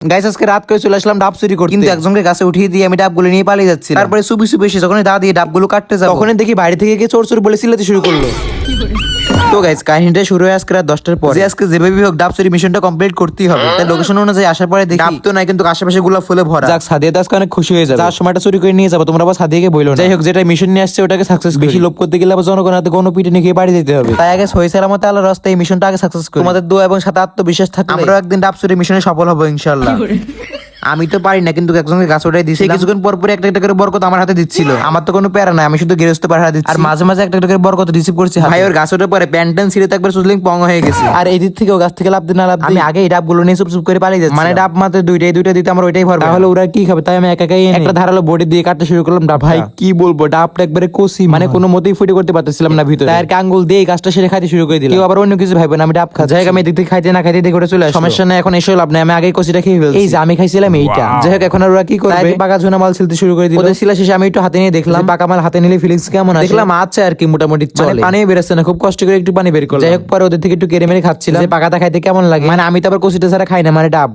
Guys আজকে রাত করে চলে আসলাম ডাব চুরি করতে। কিন্তু একজনকে গাছে উঠিয়ে দিয়ে আমি ডাবগুলো নিয়ে পালিয়ে যাচ্ছি তারপরে সুবি সুবি এসে যখন দা দিয়ে ডাবগুলো কাটতে যাব। তখনই দেখি বাইরে থেকে গিয়ে চোর চোর বলে চিল্লাতে শুরু করল। তো গাইস কাহিনীটা শুরু হয় আজকে রাত দশটার পর। আজকে যেভাবে হোক ডাব চুরি মিশনটা কমপ্লিট করতেই হবে। তাই লোকেশন অনুযায়ী আসার পরে দেখি। ডাব তো নাই কিন্তু আশেপাশে গুলো ফুলে ভরা। যাক সাদিয়া দাসকে অনেক খুশি হয়ে যাবে। যার সময়টা চুরি করে নিয়ে যাব তোমরা আবার সাদিয়াকে বইলো যাই হোক যেটা মিশন নিয়ে আসছে ওটাকে সাকসেস বেশি লোভ করতে গেলে আবার জনগণ হাতে কোনো পিঠে নিয়ে গিয়ে বাড়ি যেতে হবে। তাই আগে সহি সালামতে আল্লাহ রাস্তায় এই মিশনটা আগে সাকসেস করি। তোমাদের দোয়া এবং সাথে আত্মবিশ্বাস থাকলে আমরাও একদিন ডাব চুরি মিশনে সফল হব ইনশাল্লাহ আমি তো পারি না কিন্তু একজনকে গাছ ওটাই দিছি কিছুক্ষণ পর পর একটা একটা করে বরকত আমার হাতে দিচ্ছিল। আমার তো কোনো প্যারা নাই আমি শুধু গৃহস্থ পাড়া দিচ্ছি। আর মাঝে মাঝে একটা একটা করে বরকত রিসিভ করছি ভাই ওর গাছ ওঠার পরে প্যান্টেন ছিঁড়ে তো একবার সুজলিং পং হয়ে গেছে। আর এই দিক থেকে ও গাছ থেকে লাভ দিন না লাভ আমি আগে এই ডাবগুলো নিয়ে চুপ চুপ করে পালিয়ে যাচ্ছি মানে ডাব মাত্র দুইটাই দুইটা দিতে আমার ওইটাই ভরবে তাহলে ওরা কি খাবে? তাই আমি একা একাই একটা ধারালো বডি দিয়ে কাটতে শুরু করলাম ডাব ভাই কি বলব ডাবটা একবারে কষি মানে কোনো মতেই ফুটে করতে পারতেছিলাম না ভিতরে। তার আঙ্গুল দিয়ে গাছটা সেরে খাইতে শুরু করে দিলাম। কেউ আবার অন্য কিছু ভাইবে না আমি ডাব খাচ্ছি। যাই আমি এদিক থেকে খাইতে না খাইতে দেখে ওটা চলে সমস্যা নাই এখন এসে লাভ নাই আমি আগেই কষিটা খেয়ে ফেলছি। এই যে আমি খাইছিলাম এইটা। যাই হোক এখন আর ওরা কি করবে? পাকা ঝুনা মাল ছিলতে শুরু করে দিল। ওদের শিলা শেষে আমি একটু হাতে নিয়ে দেখলাম। পাকা মাল হাতে নিলে ফিলিংস কেমন আছে দেখলাম আছে আর কি মোটামুটি চলে। পানি বেরোচ্ছে না খুব কষ্ট করে একটু পানি বের করলাম। যাই হোক পরে ওদের থেকে একটু কেড়ে মেরে খাচ্ছিলাম। যে পাকাটা খাইতে কেমন লাগে? মানে আমি তো আবার কষিটা ছাড়া খাই না মানে ডাব।